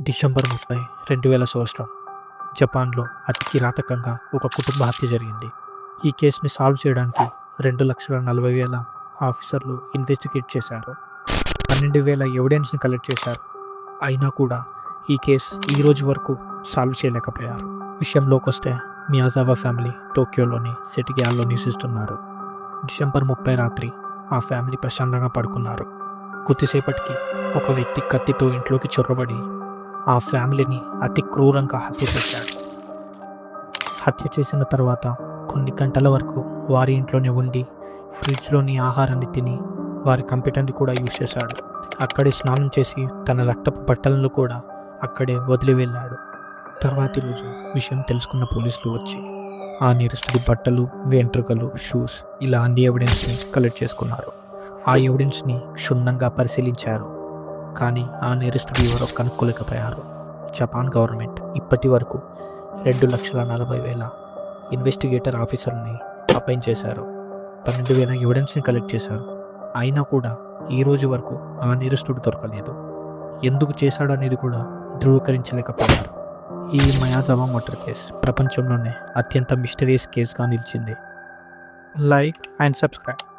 December ముప్పై రెండు వేల సంవత్సరం. జపాన్లో అతి కిరాతకంగా ఒక కుటుంబ హత్య జరిగింది. ఈ కేసుని సాల్వ్ చేయడానికి రెండు లక్షల నలభై వేల ఆఫీసర్లు ఇన్వెస్టిగేట్ చేశారు. పన్నెండు వేల ఎవిడెన్స్ని కలెక్ట్ చేశారు. అయినా కూడా ఈ కేసు ఈ రోజు వరకు సాల్వ్ చేయలేకపోయారు. విషయంలోకి వస్తే మియాజావా ఫ్యామిలీ టోక్యోలోని సెటిగ్యాల్లో నివసిస్తున్నారు. డిసెంబర్ ముప్పై రాత్రి ఆ ఫ్యామిలీ ప్రశాంతంగా పడుకున్నారు. కొద్దిసేపటికి ఒక వ్యక్తి కత్తితో ఇంట్లోకి చొరబడి ఆ ఫ్యామిలీని అతి క్రూరంగా హత్య చేశాడు. హత్య చేసిన తర్వాత కొన్ని గంటల వరకు వారి ఇంట్లోనే ఉండి ఫ్రిడ్జ్లోని ఆహారాన్ని తిని వారి కంప్యూటర్ని కూడా యూజ్ చేశాడు. అక్కడే స్నానం చేసి తన రక్తపు బట్టలను కూడా అక్కడే వదిలి వెళ్ళాడు. తర్వాతి రోజు విషయం తెలుసుకున్న పోలీసులు వచ్చి ఆ నిరస్తుడి బట్టలు వెంట్రుకలు షూస్ ఇలా అన్ని ఎవిడెన్స్ని కలెక్ట్ చేసుకున్నారు. ఆ ఎవిడెన్స్ని క్షుణ్ణంగా పరిశీలించారు. కానీ ఆ నేరస్తుడు ఎవరో కనుక్కోలేకపోయారు జపాన్ గవర్నమెంట్ ఇప్పటి వరకు రెండు లక్షల నలభై వేల ఇన్వెస్టిగేటర్ ఆఫీసర్ని అపాయింట్ చేశారు. పన్నెండు వేల ఎవిడెన్స్ని కలెక్ట్ చేశారు. అయినా కూడా ఈ రోజు వరకు ఆ నేరస్తుడు దొరకలేదు. ఎందుకు చేశాడనేది కూడా ధృవీకరించలేకపోయారు. ఈ మయాజావా మోటార్ కేస్ ప్రపంచంలోనే అత్యంత మిస్టరీస్ కేసుగా నిలిచింది. Like and subscribe